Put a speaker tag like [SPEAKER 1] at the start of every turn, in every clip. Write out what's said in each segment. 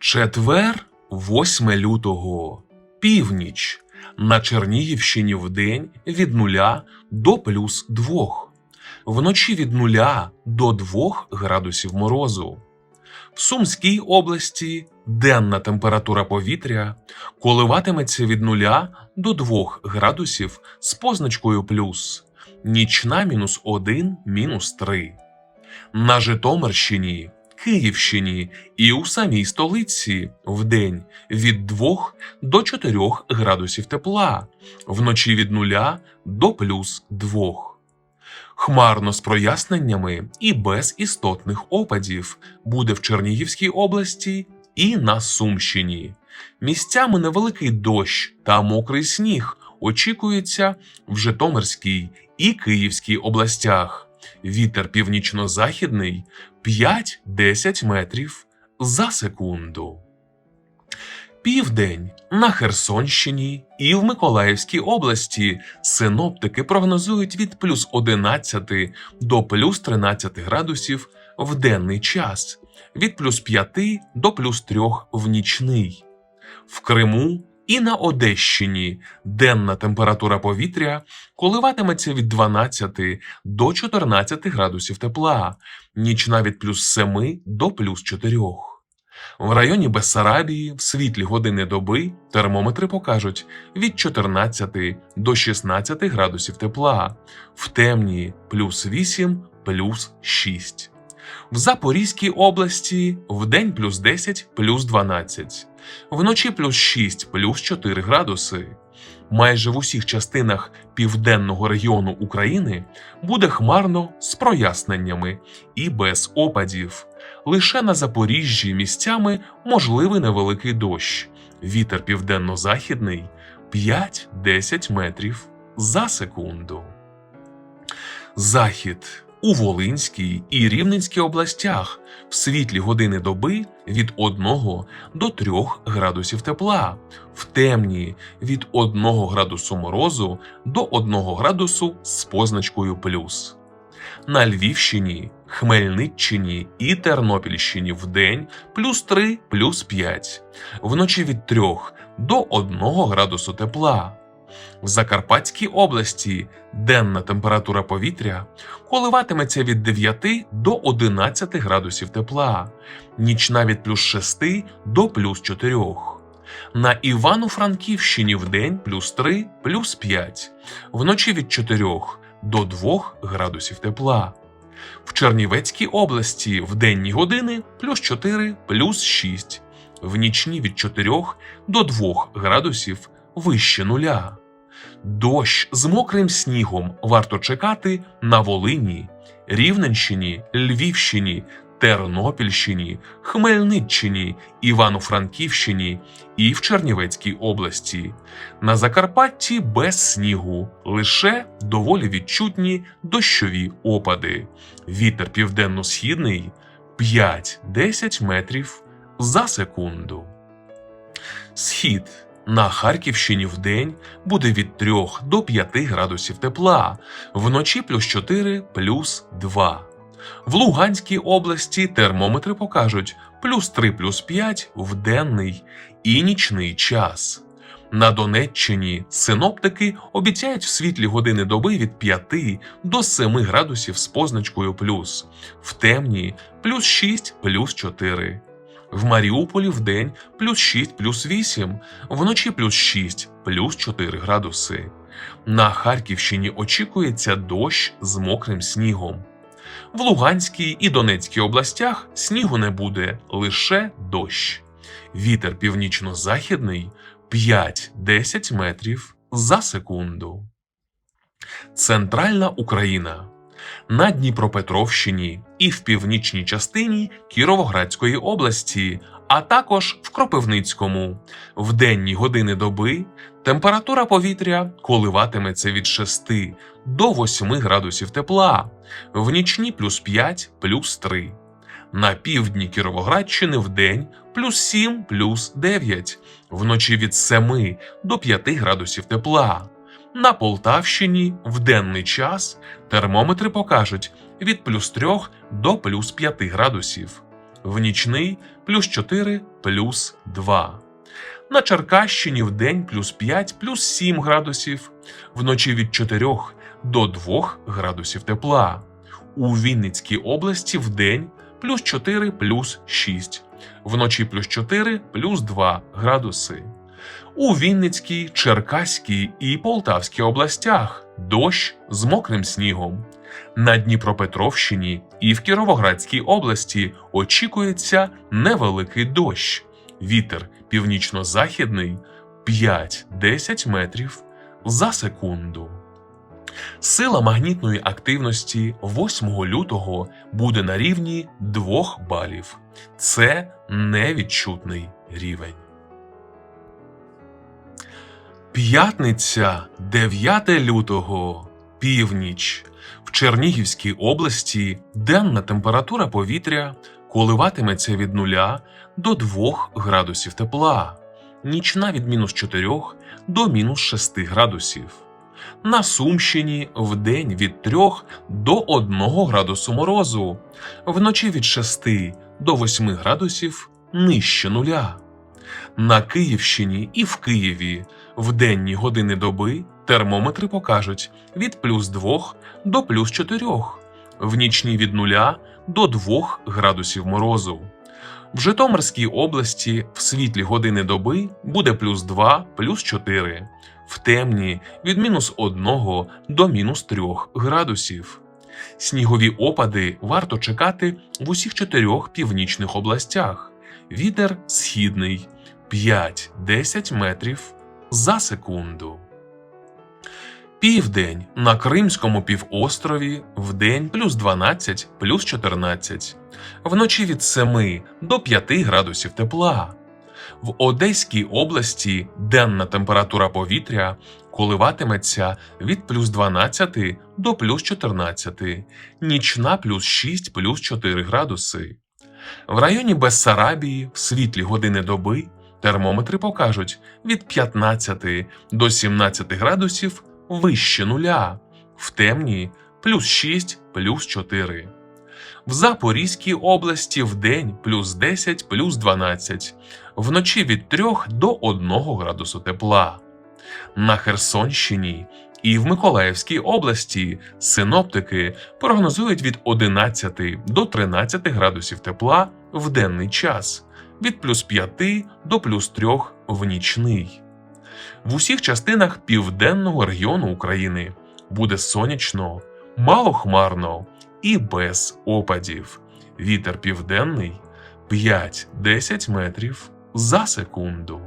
[SPEAKER 1] Четвер, 8 лютого, північ. На Чернігівщині вдень від 0 до плюс 2. Вночі від 0 до 2 градусів морозу. В Сумській області денна температура повітря коливатиметься від 0 до 2 градусів з позначкою плюс, нічна мінус 1, мінус 3. На Житомирщині, Київщині і у самій столиці вдень від 2 до 4 градусів тепла, вночі від 0 до плюс 2. Хмарно з проясненнями і без істотних опадів буде в Чернігівській області і на Сумщині. Місцями невеликий дощ та мокрий сніг очікується в Житомирській і Київській областях. Вітер північно-західний 5-10 метрів за секунду. Південь на Херсонщині і в Миколаївській області синоптики прогнозують від плюс 11 до плюс 13 градусів в денний час, від плюс 5 до плюс 3 в нічний. В Криму і на Одещині денна температура повітря коливатиметься від 12 до 14 градусів тепла, нічна від плюс 7 до плюс 4. В районі Бессарабії в світлі години доби термометри покажуть від 14 до 16 градусів тепла, в темні плюс 8, плюс 6. В Запорізькій області вдень плюс 10, плюс 12, вночі плюс 6, плюс 4 градуси. Майже в усіх частинах південного регіону України буде хмарно з проясненнями і без опадів. Лише на Запоріжжі місцями можливий невеликий дощ. Вітер південно-західний 5-10 метрів за секунду. Захід у Волинській і Рівненській областях в світлі години доби від 1 до 3 градусів тепла, в темні від 1 градусу морозу до 1 градусу з позначкою плюс. На Львівщині, Хмельниччині і Тернопільщині вдень плюс 3, плюс 5, вночі від 3 до 1 градусу тепла. В Закарпатській області денна температура повітря коливатиметься від 9 до 11 градусів тепла, нічна від плюс 6 до плюс 4. На Івано-Франківщині вдень плюс 3, плюс 5, вночі від 4 до 2 градусів тепла. В Чернівецькій області в денні години плюс 4, плюс 6, в нічні від 4 до 2 градусів вище нуля. Дощ з мокрим снігом варто чекати на Волині, Рівненщині, Львівщині, Тернопільщині, Хмельниччині, Івано-Франківщині і в Чернівецькій області. На Закарпатті без снігу, лише доволі відчутні дощові опади. Вітер південно-східний 5-10 метрів за секунду. Схід на Харківщині вдень буде від 3 до 5 градусів тепла, вночі плюс 4, плюс 2. В Луганській області термометри покажуть плюс 3 плюс 5 в денний і нічний час. На Донеччині синоптики обіцяють в світлі години доби від 5 до 7 градусів з позначкою плюс, в темні плюс 6 плюс 4. В Маріуполі вдень плюс 6 плюс 8, вночі плюс 6 плюс 4 градуси. На Харківщині очікується дощ з мокрим снігом. В Луганській і Донецькій областях снігу не буде, лише дощ. Вітер північно-західний 5-10 метрів за секунду. Центральна Україна на Дніпропетровщині і в північній частині Кіровоградської області, а також в Кропивницькому. В денні години доби температура повітря коливатиметься від 6 до 8 градусів тепла, в нічні плюс 5, плюс 3. На півдні Кіровоградщини вдень плюс 7, плюс 9, вночі від 7 до 5 градусів тепла. На Полтавщині в денний час термометри покажуть від плюс 3 до плюс 5 градусів, в нічний плюс 4, плюс 2. На Черкащині в день плюс 5 плюс 7 градусів, вночі від 4 до 2 градусів тепла. У Вінницькій області в день плюс 4 плюс 6, вночі плюс 4 плюс 2 градуси. У Вінницькій, Черкаській і Полтавській областях дощ з мокрим снігом. На Дніпропетровщині і в Кіровоградській області очікується невеликий дощ. Вітер північно-західний 5-10 метрів за секунду. Сила магнітної активності 8 лютого буде на рівні 2 балів. Це невідчутний рівень. П'ятниця 9 лютого. Північ. В Чернігівській області денна температура повітря коливатиметься від 0 до 2 градусів тепла, нічна від мінус 4 до мінус 6 градусів. На Сумщині вдень від 3 до 1 градусу морозу, вночі від 6 до 8 градусів нижче нуля. На Київщині і в Києві в денні години доби термометри покажуть від плюс 2 до плюс 4, в нічні від 0 до 2 градусів морозу. В Житомирській області в світлі години доби буде плюс 2, плюс 4, в темні від мінус 1 до мінус 3 градусів. Снігові опади варто чекати в усіх чотирьох північних областях. Вітер східний 5-10 метрів за секунду. Південь на Кримському півострові вдень плюс 12 плюс 14, вночі від 7 до 5 градусів тепла. В Одеській області денна температура повітря коливатиметься від плюс 12 до плюс 14, нічна плюс 6 плюс 4 градуси. В районі Бессарабії в світлі години доби термометри покажуть від 15 до 17 градусів вище нуля, в темні плюс 6 плюс 4. В Запорізькій області вдень плюс 10 плюс 12, вночі від 3 до 1 градусу тепла. На Херсонщині і в Миколаївській області синоптики прогнозують від 11 до 13 градусів тепла в денний час, від плюс 5 до плюс 3 в нічний. В усіх частинах південного регіону України буде сонячно, малохмарно і без опадів. Вітер південний 5-10 метрів за секунду.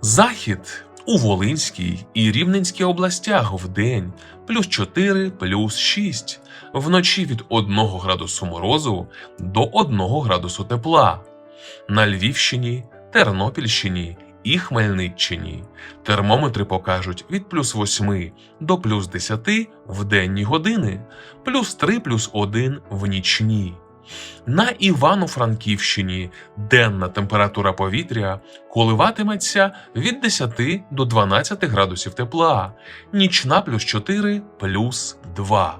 [SPEAKER 1] Захід у Волинській і Рівненській областях вдень плюс 4 плюс 6, вночі від 1 градусу морозу до 1 градусу тепла. На Львівщині, Тернопільщині і Хмельниччині термометри покажуть від плюс 8 до плюс 10 в денні години, плюс 3 плюс 1 в нічні. На Івано-Франківщині денна температура повітря коливатиметься від 10 до 12 градусів тепла, нічна плюс 4 плюс 2.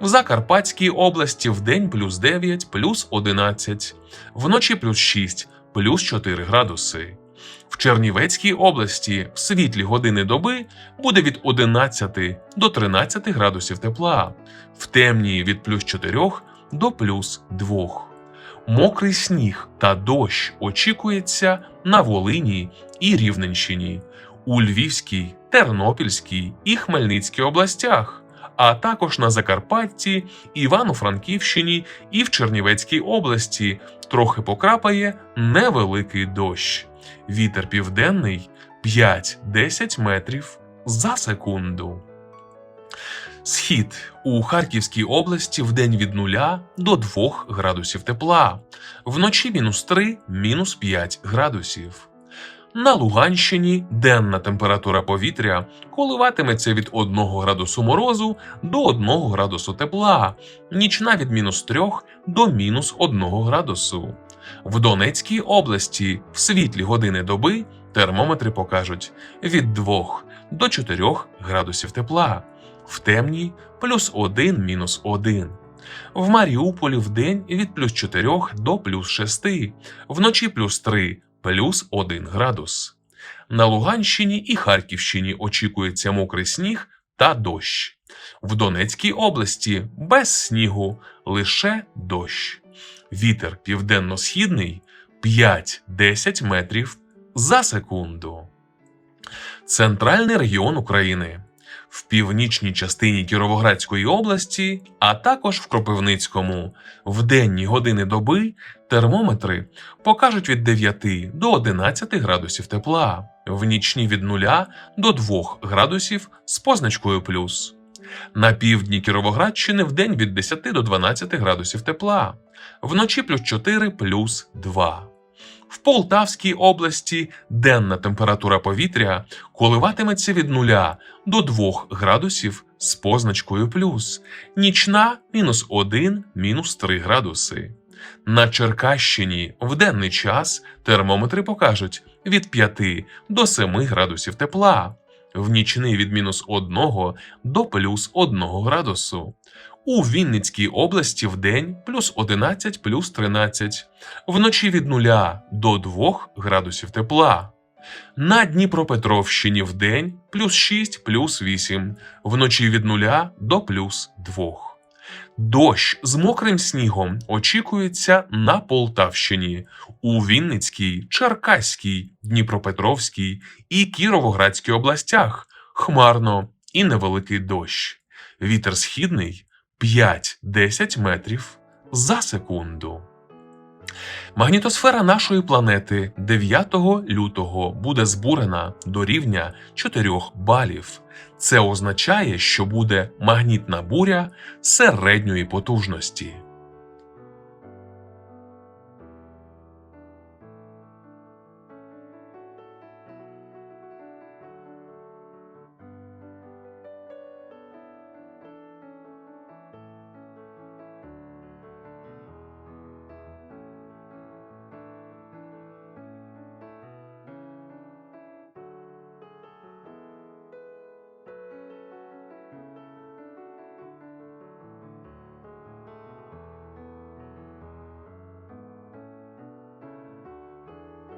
[SPEAKER 1] В Закарпатській області вдень плюс 9 плюс 11, вночі плюс 6 плюс 4 градуси. В Чернівецькій області в світлі години доби буде від 11 до 13 градусів тепла, в темній від плюс 4 до плюс 2. Мокрий сніг та дощ очікується на Волині і Рівненщині, у Львівській, Тернопільській і Хмельницькій областях, а також на Закарпатті, Івано-Франківщині і в Чернівецькій області трохи покрапає невеликий дощ. Вітер південний 5-10 метрів за секунду. Схід у Харківській області вдень від 0 до 2 градусів тепла, вночі мінус 3, мінус 5 градусів. На Луганщині денна температура повітря коливатиметься від 1 градусу морозу до 1 градусу тепла, нічна від мінус 3 до мінус 1 градусу. В Донецькій області в світлі години доби термометри покажуть від 2 до 4 градусів тепла, в темній плюс 1 мінус 1. В Маріуполі вдень від плюс 4 до плюс 6, вночі плюс 3, плюс 1 градус. На Луганщині і Харківщині очікується мокрий сніг та дощ. В Донецькій області без снігу лише дощ. Вітер південно-східний 5-10 метрів за секунду. Центральний регіон України. В північній частині Кіровоградської області, а також в Кропивницькому, в денні години доби термометри покажуть від 9 до 11 градусів тепла, в нічні від 0 до 2 градусів з позначкою плюс. На півдні Кіровоградщини в день від 10 до 12 градусів тепла, вночі плюс 4 плюс 2. В Полтавській області денна температура повітря коливатиметься від 0 до 2 градусів з позначкою плюс, нічна мінус 1, мінус 3 градуси. На Черкащині в денний час термометри покажуть від 5 до 7 градусів тепла, в нічний від мінус 1 до плюс 1 градусу. У Вінницькій області в день плюс 11 плюс 13, вночі від 0 до 2 градусів тепла. На Дніпропетровщині в день плюс 6 плюс 8, вночі від 0 до плюс 2. Дощ з мокрим снігом очікується на Полтавщині, у Вінницькій, Черкаській, Дніпропетровській і Кіровоградській областях. Хмарно і невеликий дощ. Вітер східний 5-10 метрів за секунду. Магнітосфера нашої планети 9 лютого буде збурена до рівня 4 балів. Це означає, що буде магнітна буря середньої потужності.